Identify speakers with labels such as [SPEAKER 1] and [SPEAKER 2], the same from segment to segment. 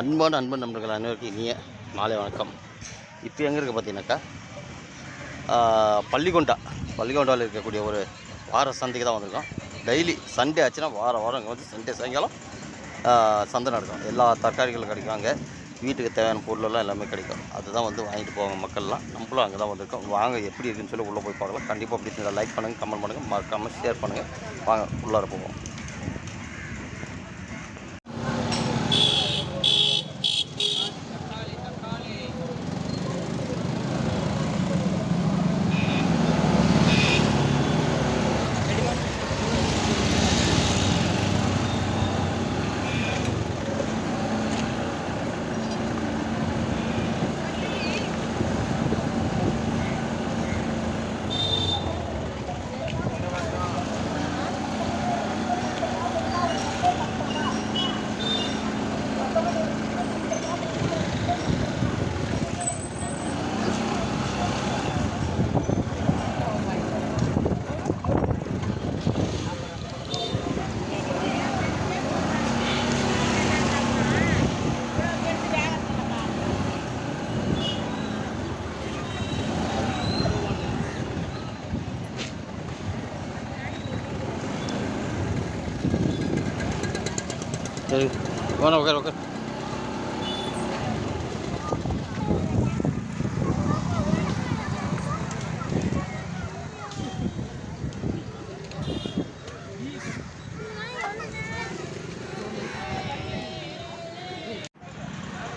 [SPEAKER 1] அன்பான அன்பன் நண்பர்கள் அனைவருக்கும் இனிய மாலை வணக்கம். இப்போ எங்கே இருக்குது பார்த்தீங்கன்னாக்கா பள்ளிகொண்டா பள்ளிகொண்டாவில் இருக்கக்கூடிய ஒரு வார சந்தைக்கு தான் வந்திருக்கோம். டெய்லி சண்டே ஆச்சுன்னா வார வாரம் இங்கே வந்து சண்டே சாயங்காலம் சந்தை நடக்கும். எல்லா தற்காலிகளும் கிடைக்கும் அங்கே வீட்டுக்கு தேவையான பொருளெல்லாம் எல்லாமே கிடைக்கும். அதுதான் வந்து வாங்கிட்டு போவாங்க மக்கள்லாம். நம்மளும் அங்கே தான் வந்திருக்கோம். வாங்க எப்படி இருக்குன்னு சொல்லி உள்ளே போய் பார்க்கலாம். கண்டிப்பாக அப்படி லைக் பண்ணுங்கள் கமெண்ட் பண்ணுங்கள் மறக்காமல் ஷேர் பண்ணுங்கள் வாங்க உள்ளார போவோம். சரி. வேணா உட்கார் உட்கார்.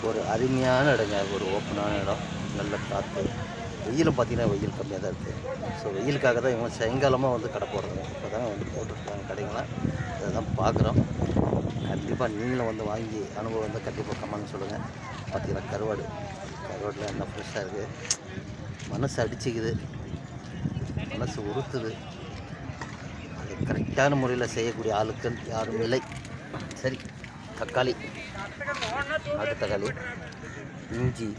[SPEAKER 1] ஒரு அருமையான இடங்க ஒரு ஓப்பனான இடம். நல்ல காற்று வெயிலும் பார்த்தீங்கன்னா வெயில் கம்மியாக தான் இருக்குது ஸோ வெயிலுக்காக தான் இவங்க சாயங்காலமாக வந்து கடை போடுறாங்க. இப்போ தானே வந்து போட்டுருக்காங்க கடைங்களாம் அதை தான் பார்க்குறோம். கண்டிப்பாக நீங்களும் வந்து வாங்கி அனுபவம் வந்து கண்டிப்பாக கம்மான்னு சொல்லுங்கள் பார்த்தீங்கன்னா கருவாடு. கருவாடில் என்ன ஃப்ரெஷ்ஷாக இருக்குது மனசு அடிச்சுக்குது. மனசு உறுத்துது. அது கரெக்டான முறையில் செய்யக்கூடிய ஆளுக்கள் யாரும் இல்லை. சரி தக்காளி. நாட்டு தக்காளி. இஞ்சி.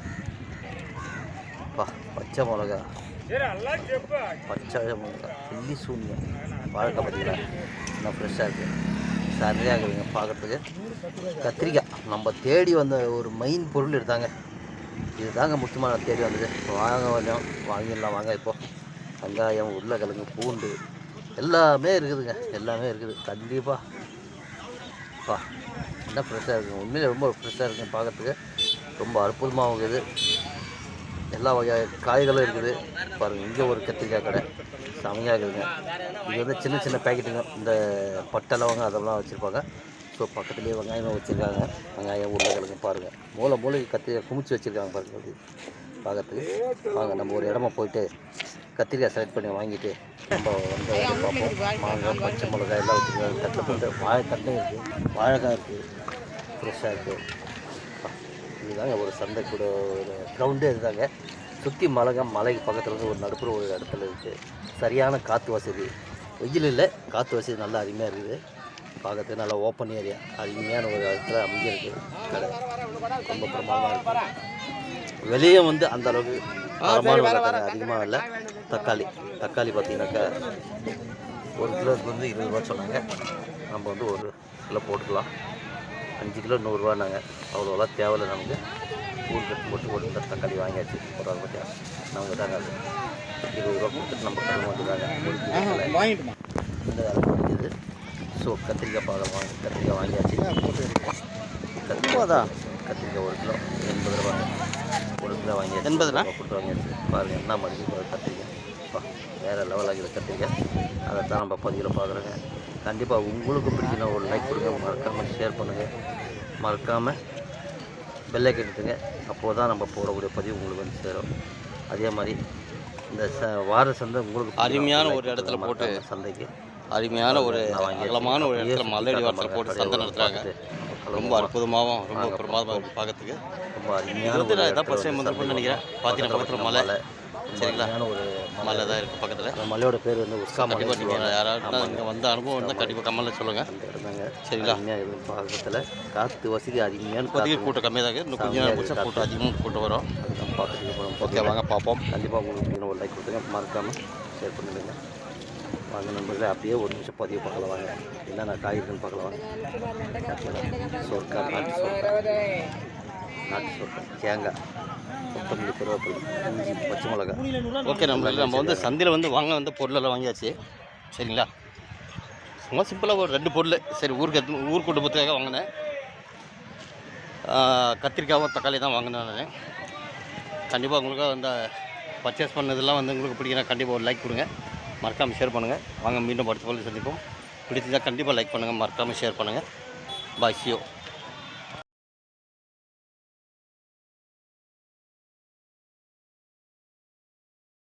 [SPEAKER 1] பா பச்சை மிளகா. பச்சை மிளகா. பில்லி சூன்யம். வாழைக்காய் பார்த்தீங்களா இன்னும் ஃப்ரெஷ்ஷாக இருக்குது சரியாக இருக்குதுங்க பார்க்குறதுக்கு. கத்திரிக்காய். நம்ம தேடி வந்த ஒரு மெயின் பொருள் எடுத்தாங்க இதுதாங்க முக்கியமாக நான் தேடி வந்தது. வாங்க கொஞ்சம். வாங்கிடலாம் வாங்க இப்போது வெங்காயம் உருளைக்கிழங்கு பூண்டு. எல்லாமே இருக்குதுங்க. எல்லாமே இருக்குது. கண்டிப்பாக பா என்ன ஃப்ரெஷ்ஷாக இருக்குங்க? உண்மையிலே ரொம்ப ஃப்ரெஷ்ஷாக இருக்குங்க பார்க்குறதுக்கு. ரொம்ப அற்புதமாகவும் இருக்குது. எல்லா வகையான காய்களும் இருக்குது. பாருங்கள் இங்கே ஒரு கத்திரிக்காய் கடை. செமையாக இருக்குதுங்க இது வந்து சின்ன சின்ன பேக்கெட்டுங்க இந்த பட்டை லவங்க அதெல்லாம் வச்சுருப்பாங்க. ஸோ பக்கத்துலேயே வெங்காயம் வச்சுருக்காங்க. வெங்காயம் உருளைக்கிழங்கு பாருங்கள் மூளை மூளை கத்திரிக்காய் குமிச்சு வச்சுருக்காங்க பாருங்கள் அப்படி பார்க்கறதுக்கு வாங்க நம்ம ஒரு இடமா போயிட்டு கத்திரிக்காய் செலக்ட் பண்ணி வாங்கிட்டு நம்ம வந்து பார்ப்போம். மாங்காய் பச்சை மிளகாய் எல்லாம் வச்சுருக்காங்க. தட்டில் போட்டு வாழை தட்டையும் இருக்குது வாழைக்காய் இருக்குது ஃப்ரெஷ்ஷாக இருக்குது இதுதாங்க ஒரு சந்தை கூட ஒரு கிரவுண்டே இதுதாங்க. சுற்றி மலைங்க மலைக்கு பக்கத்தில் இருந்து ஒரு நடுப்புற ஒரு இடத்துல இருக்குது சரியான காற்று வசதி. வெயில் இல்லை காற்று வசதி நல்லா அருமையாக இருக்குது. பார்க்கறதுக்கு நல்லா ஓப்பன் ஏரியா அருமையான ஒரு இடத்துல அமைஞ்சிருக்கு. கடை. ரொம்ப பிரமாதமாக இருக்குது வெளியே வந்து அந்த அளவுக்கு தரமான அதிகமாக இல்லை. தக்காளி. தக்காளி பார்த்தீங்கன்னாக்கா ஒரு கிலோவுக்கு வந்து இருபது ரூபா சொன்னாங்க. நம்ம வந்து ஒரு கிலோ போட்டுக்கலாம். அஞ்சு கிலோ நூறுரூவானாங்க அவ்வளோலாம் தேவையில்லை நமக்கு. ஊருக்கு கட்டு போட்டு ஒரு தக்காளி வாங்கியாச்சு. ஒரு ஆள் பற்றியா நமக்கு தாங்க அது. இருபது ரூபா கொடுத்துட்டு நம்ம கடை வந்துதாங்க இந்த வேலை முடிஞ்சது ஸோ கத்திரிக்காய் பாதம் வாங்கி கத்திரிக்காய் வாங்கியாச்சு கத்திரிக்காய் தான் கத்திரிக்காய் ஒரு கிலோ எண்பது ரூபா ஒரு கிலோ வாங்கி எண்பது ரூபா கொடுத்து வாங்கியாச்சு பாருங்கள் என்ன மதிப்பு கத்திரிக்காய் பா வேறு லெவல் ஆகிது கத்திரிக்காய் அதை தான் நம்ம பதிவில் பார்க்குறோங்க கண்டிப்பாக உங்களுக்கு பிடிச்சினா ஒரு லைக் கொடுங்க மறக்காமல் ஷேர் பண்ணுங்கள் மறக்காமல் பெல்லை கெடுத்துங்க அப்போது தான் நம்ம போடக்கூடிய பதிவு உங்களுக்கு வந்து சேரும் அதே மாதிரி இந்த ச வார சந்தை உங்களுக்கு
[SPEAKER 2] அருமையான ஒரு இடத்துல போட்டு
[SPEAKER 1] சந்தைக்கு?
[SPEAKER 2] அருமையான ஒரு. அகலமான ஒரு இடத்துல மல்லடி வாரத்தில் போட்டு சந்தை நடத்துகிறாங்க ரொம்ப அற்புதமாகவும் ரொம்ப பிரமாதமாக பார்க்கறதுக்கு.
[SPEAKER 1] ரொம்ப அருமையான
[SPEAKER 2] இதான் ஃபர்ஸ்ட் டைம் நினைக்கிறேன். பார்த்தீங்கன்னா பக்கத்தில் மலை. சரிங்களா? மலை. தான் இருக்குது பக்கத்தில்.
[SPEAKER 1] அந்த மலையோட பேர் வந்து உஸ்கா மலை
[SPEAKER 2] நீங்கள் யாராவது இங்கே வந்த அனுபவம் இருந்தால் கண்டிப்பாக கம்மலில் சொல்லுங்கள்
[SPEAKER 1] அந்த இடம்தாங்க.
[SPEAKER 2] சரிங்களா?
[SPEAKER 1] பக்கத்தில் காற்று வசதி அதிகமான
[SPEAKER 2] இப்போதைக்கு கூட்டம் கம்மியாக தான் இருக்குது இன்னும் கொஞ்ச நேரம் முடிச்சா கூட்டம் அதிகமாக கூட்டம் வரும்.
[SPEAKER 1] அது நம்ம பார்த்துட்டு போகிறோம்
[SPEAKER 2] ஓகே வாங்க பார்ப்போம்.
[SPEAKER 1] கண்டிப்பாக உங்களுக்கு ஒரு லைக் கொடுத்துங்க மறக்காமல் ஷேர் பண்ணிடுங்க. வாங்க நண்பர்களே அப்படியே ஒரு நிமிஷம் பதிவு பார்க்கலாம் வாங்க. என்னென்ன காய் இருக்குன்னு பார்க்கலாம் வாங்க. சொர்க்கா நாட்டு சொர்க்கா. நாட்டு சொல்கிறேன் தேங்காய் கொத்தமல்லி கருவேப்பிலை இஞ்சி பச்சை மிளகா
[SPEAKER 2] ஓகே நம்மளுக்கு நம்ம வந்து சந்தையில் வந்து வாங்க வந்து பொருளெல்லாம் வாங்கியாச்சு. சரிங்களா? சும்மா சிம்பிளாக ஒரு ரெண்டு பொருள். சரி ஊருக்கு எடுத்து ஊர் குடும்பத்துக்காக வாங்கினேன். கத்திரிக்காவும் தக்காளி தான் வாங்கினேன் நான். கண்டிப்பாக உங்களுக்கு அந்த பர்ச்சேஸ் பண்ணதெல்லாம் வந்து உங்களுக்கு பிடிக்கணும் கண்டிப்பாக ஒரு லைக் கொடுங்க. மறக்காமல் ஷேர் பண்ணுங்கள் வாங்க மீண்டும் அடுத்த பொருள் சந்திப்போம். பிடிச்சிருந்தால் கண்டிப்பாக லைக் பண்ணுங்கள் மறக்காமல் ஷேர் பண்ணுங்கள் பாய் சியோ